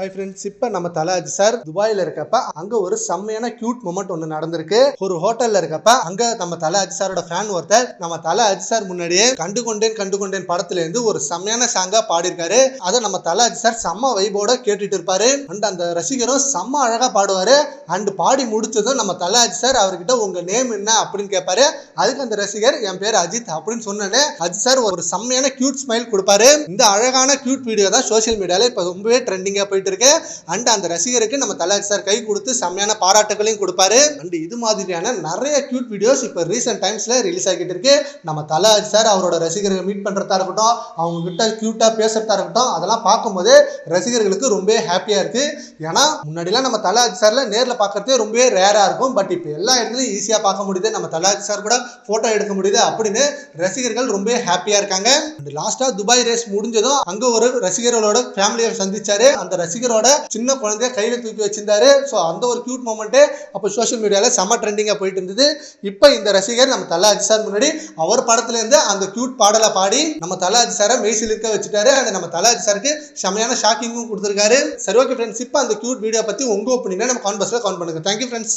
Hi friends இப்போ நம்ம தலாஜி sir துபாயில் இருக்கப்ப அங்கே ஒரு செம்மையான கியூட் மூமெண்ட் ஒன்று நடந்திருக்கு. ஒரு ஹோட்டல்ல இருக்கப்ப அங்கே நம்ம தலை அஜி சாரோட ஃபேன் ஒருத்தர் நம்ம தலை சார் முன்னாடியே கண்டு கொண்டேன் கண்டு கொண்டேன் படத்துல இருந்து ஒரு செம்மையான சாங்கா பாடியிருக்காரு. அதை நம்ம தலை சார் செம்ம வைபோட கேட்டுட்டு இருப்பாரு. அண்ட் அந்த ரசிகரும் செம்ம அழகா பாடுவாரு. அண்ட் பாடி முடிச்சதும் நம்ம தலை சார் அவர்கிட்ட உங்க நேம் என்ன? அப்படின்னு கேட்பாரு. அதுக்கு அந்த ரசிகர் என் பேர் அஜித் அப்படின்னு சொன்னேன்னு அஜித் சார் ஒரு செம்மையான கியூட் ஸ்மைல் கொடுப்பாரு. இந்த அழகான கியூட் வீடியோ தான் சோஷியல் மீடியால இப்போ ரொம்பவே ட்ரெண்டிங்கா போயிட்டு இருக்கு அண்ட் அந்த ரசிகருக்கு நம்ம தலாஜி சார் கை கொடுத்து செம்மையான பாராட்டுகளையும் கொடுப்பாரு. அண்ட் இது மாதிரியான நிறைய கியூட் வீடியோஸ் இப்போ ரீசெண்ட் டைம்ஸ்ல ரிலீஸ் ஆகிட்டு இருக்கு. நம்ம தலாஜி சார் அவரோட ரசிகர்களை மீட் பண்றதா இருக்கட்டும் அவங்க கிட்ட கியூட்டா பேசுறதா இருக்கட்டும் அதெல்லாம் பார்க்கும்போது ரசிகர்களுக்கு ரொம்ப ஹாப்பியா இருக்கு. ஏன்னா முன்னாடிலாம் நம்ம தலாஜி சார்ல நேரில் பார்க்கறதே ரொம்பவே ரேரா இருக்கும். பட் இப்போ எல்லா இடத்துலையும் ஈஸியா பார்க்க முடியுது. நம்ம தலாஜி சார் கூட போட்டோ எடுக்க முடியுது அப்படின்னு ரசிகர்கள் ரொம்ப ஹாப்பியா இருக்காங்க. அண்ட் லாஸ்டா துபாய் ரேஸ் முடிஞ்சதும் அங்க ஒரு ரசிகர்களோட ஃபேமிலியை சந்திச்சாரு. அந்த ரசிகரோட சின்ன குழந்தைய கையில தூக்கி வச்சிருந்தாரு. ஸோ அந்த ஒரு கியூட் மூமெண்ட்டு அப்போ சோஷியல் மீடியாவில் செம்ம ட்ரெண்டிங்கா போயிட்டு இருந்தது. இப்போ இந்த ரசிகர் நம்ம தலாஜி சார் முன்னாடி அவர் படத்துலேருந்து அந்த கியூட் பாடலை பாடி நம்ம தலாஜி சாரை மெய்சில் இருக்க வச்சுட்டாரு. அண்ட் நம்ம தலாஜி சாருக்கு செமையான ஷாக்கிங்கும் கொடுத்துருக்காரு. சரி ஓகே ஃப்ரெண்ட்ஸ் இப்போ அந்த கியூட் வீடியோ பத்தி உங்க ஒப்பீனியனை நம்ம கான்பர்ஸில் கவுண்ட் பண்ணுங்க. Thank you friends